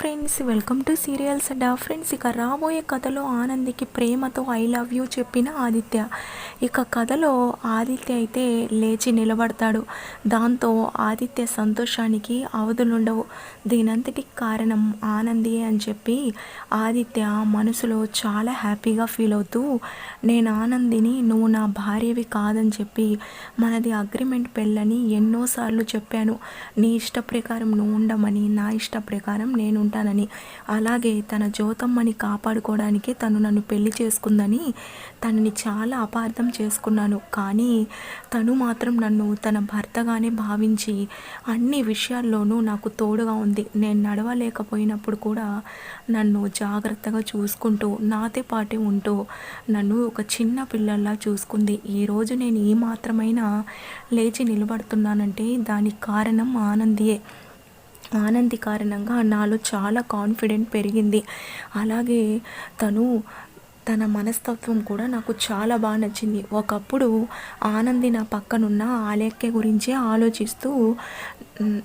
Friends welcome to serials Adda friends ఇక రాబోయే కథలో ఆనందికి ప్రేమతో ఐ లవ్ యూ చెప్పిన ఆదిత్య. ఇక కథలో ఆదిత్య అయితే లేచి నిలబడతాడు. దాంతో ఆదిత్య సంతోషానికి అవధులుండవు. దీనంతటికి కారణం ఆనంది అని చెప్పి ఆదిత్య మనసులో చాలా హ్యాపీగా ఫీల్ అవుతూ నేను ఆనందిని నువ్వు నా భార్యవి కాదని చెప్పి మనది అగ్రిమెంట్ పెళ్ళని ఎన్నోసార్లు చెప్పాను. నీ ఇష్ట ప్రకారం నువ్వు ఉండమని నా ఇష్ట ప్రకారం నేను ఉంటానని. అలాగే తన జ్యోతమ్మని కాపాడుకోవడానికి తను నన్ను పెళ్ళి చేసుకుందని తనని చాలా అపార్థం చేసుకున్నాను. కానీ తను మాత్రం నన్ను తన భర్తగానే భావించి అన్ని విషయాల్లోనూ నాకు తోడుగా ఉంది. నేను నడవలేకపోయినప్పుడు కూడా నన్ను జాగ్రత్తగా చూసుకుంటూ నాతో పాటే ఉంటూ నన్ను ఒక చిన్న పిల్లల్లా చూసుకుంది. ఈరోజు నేను ఏ మాత్రమైనా లేచి నిలబడుతున్నానంటే దానికి కారణం ఆనందియే. ఆనంది కారణంగా నాలో చాలా కాన్ఫిడెంట్ పెరిగింది. అలాగే తను తన మనస్తత్వం కూడా నాకు చాలా బాగా నచ్చింది. ఒకప్పుడు ఆనంది నా పక్కనున్న ఆలేఖ్య గురించే ఆలోచిస్తూ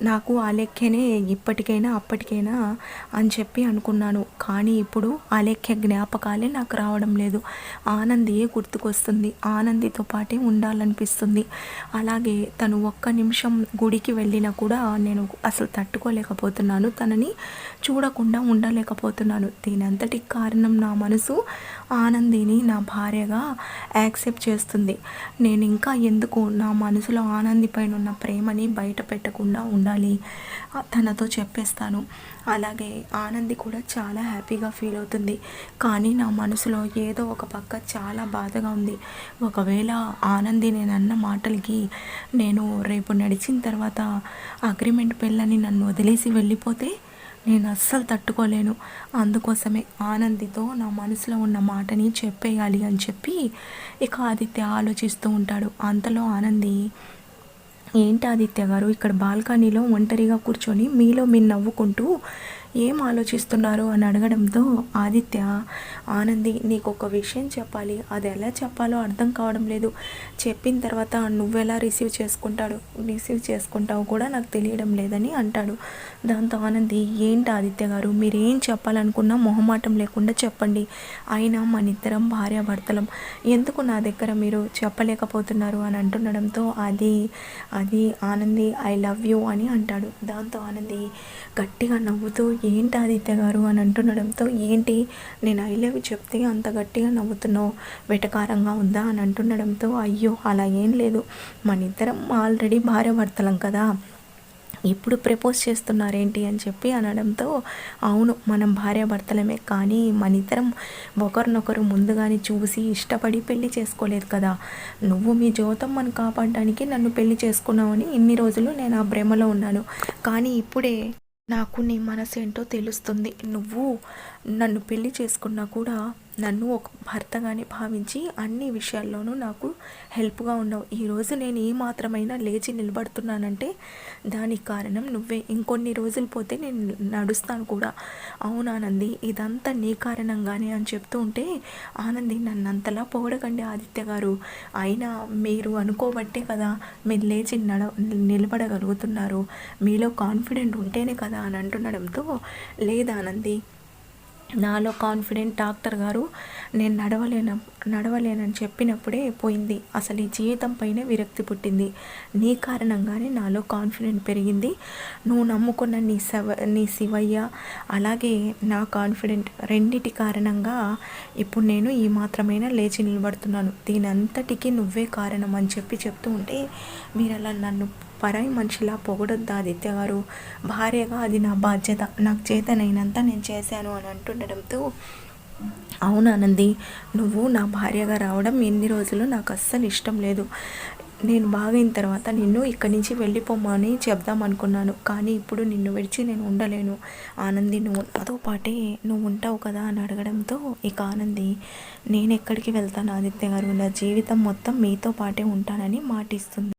నాకు ఆలేఖ్యనే ఇప్పటికైనా అప్పటికైనా అని చెప్పి అనుకున్నాను. కానీ ఇప్పుడు ఆలేఖ్య జ్ఞాపకాలే నాకు రావడం లేదు. ఆనందియే గుర్తుకొస్తుంది. ఆనందితో పాటే ఉండాలనిపిస్తుంది. అలాగే తను ఒక్క నిమిషం గుడికి వెళ్ళినా కూడా నేను అసలు తట్టుకోలేకపోతున్నాను. తనని చూడకుండా ఉండలేకపోతున్నాను. దీనంతటి కారణం నా మనసు ఆనందిని నా భార్యగా యాక్సెప్ట్ చేస్తుంది. నేను ఇంకా ఎందుకు నా మనసులో ఆనంది పైన ఉన్న ప్రేమని బయట పెట్టకుండా ఉండాలి. తనతో చెప్పేస్తాను. అలాగే ఆనంది కూడా చాలా హ్యాపీగా ఫీల్ అవుతుంది. కానీ నా మనసులో ఏదో ఒక పక్క చాలా బాధగా ఉంది. ఒకవేళ ఆనంది నేను అన్న మాటలకి నేను రేపు నడిచిన తర్వాత అగ్రిమెంట్ పెళ్ళని నన్ను వదిలేసి వెళ్ళిపోతే నేను అస్సలు తట్టుకోలేను. అందుకోసమే ఆనందితో నా మనసులో ఉన్న మాటని చెప్పేయాలి అని చెప్పి ఇక ఆదిత్య ఆలోచిస్తూ ఉంటాడు. అంతలో ఆనంది ఏంటి ఆదిత్య గారు? ఇక్కడ బాల్కనీలో ఒంటరిగా కూర్చొని మీలో మీరు నవ్వుకుంటూ ఏం ఆలోచిస్తున్నారు అని అడగడంతో ఆదిత్య ఆనంది నీకు ఒక విషయం చెప్పాలి. అది ఎలా చెప్పాలో అర్థం కావడం లేదు. చెప్పిన తర్వాత నువ్వెలా రిసీవ్ చేసుకుంటాడు రిసీవ్ చేసుకుంటావు కూడా నాకు తెలియడం లేదని అంటాడు. దాంతో ఆనంది ఏంటి ఆదిత్య గారు మీరేం చెప్పాలనుకున్నా మొహమాటం లేకుండా చెప్పండి. అయినా మన ఇద్దరం భార్యాభర్తలం ఎందుకు నా దగ్గర మీరు చెప్పలేకపోతున్నారు? అని అంటుండడంతో అది అది ఆనంది ఐ లవ్ యూ అని అంటాడు. దాంతో ఆనంది గట్టిగా నవ్వుతూ ఏంటి ఆదిత్య గారు? అని అంటుండడంతో ఏంటి నేను ఐ లవ్ చెప్తే అంత గట్టిగా నవ్వుతున్నావు? వెటకారంగా ఉందా? అని అంటుండడంతో అయ్యో అలా ఏం లేదు. మన ఇద్దరం ఆల్రెడీ భార్య భర్తలం కదా. ఇప్పుడు ప్రపోజ్ చేస్తున్నారేంటి? అని చెప్పి అనడంతో అవును మనం భార్యాభర్తలమే. కానీ మన ఇద్దరం ఒకరినొకరు ముందుగానే చూసి ఇష్టపడి పెళ్ళి చేసుకోలేదు కదా. నువ్వు మీ జ్యోతమ్మను కాపాడడానికి నన్ను పెళ్ళి చేసుకున్నావని ఇన్ని రోజులు నేను ఆ భ్రమలో ఉన్నాను. కానీ ఇప్పుడే నాకు నీ మనసు ఏంటో తెలుస్తుంది. నువ్వు నన్ను పెళ్ళి చేసుకున్నా కూడా నన్ను ఒక భర్తగానే భావించి అన్ని విషయాల్లోనూ నాకు హెల్ప్గా ఉన్నావు. ఈరోజు నేను ఏ మాత్రమైనా లేచి నిలబడుతున్నానంటే దానికి కారణం నువ్వే. ఇంకొన్ని రోజులు పోతే నేను నడుస్తాను కూడా. అవునానంది ఇదంతా నీ కారణంగానే అని చెప్తూ ఉంటే ఆనంది నన్ను అంతలా పొగడకండి ఆదిత్య గారు. అయినా మీరు అనుకోబట్టే కదా మీరు లేచి నడ నిలబడగలుగుతున్నారు. మీలో కాన్ఫిడెంట్ ఉంటేనే కదా అని అంటుండడంతో లేదానంది నాలో కాన్ఫిడెంట్ డాక్టర్ గారు నేను నడవలేన నడవలేనని చెప్పినప్పుడే పోయింది. అసలు ఈ జీవితం పైన విరక్తి పుట్టింది. నీ కారణంగానే నాలో కాన్ఫిడెంట్ పెరిగింది. నువ్వు నమ్ముకున్న నీ శవ నీ శివయ్య అలాగే నా కాన్ఫిడెంట్ రెండిటి కారణంగా ఇప్పుడు నేను ఈ మాత్రమైనా లేచి నిలబడుతున్నాను. దీని అంతటికీ నువ్వే కారణం అని చెప్పి చెప్తూ ఉంటే మీరు అలా నన్ను పరాయి మనిషిలా పొగడొద్దు ఆదిత్య గారు? భార్యగా అది నా బాధ్యత. నాకు చేతనైనంత నేను చేశాను అని అంటుండడంతో అవును ఆనంది నువ్వు నా భార్యగా రావడం ఎన్ని రోజులు నాకు అస్సలు ఇష్టం లేదు. నేను బాగైన తర్వాత నిన్ను ఇక్కడి నుంచి వెళ్ళిపోమని చెప్దాం అనుకున్నాను. కానీ ఇప్పుడు నిన్ను విడిచి నేను ఉండలేను. ఆనంది నువ్వు నాతో పాటే నువ్వు ఉంటావు కదా అని అడగడంతో ఇక ఆనంది నేను ఎక్కడికి వెళ్తాను ఆదిత్య గారు? నా జీవితం మొత్తం మీతో పాటే ఉంటానని మాటిస్తుంది.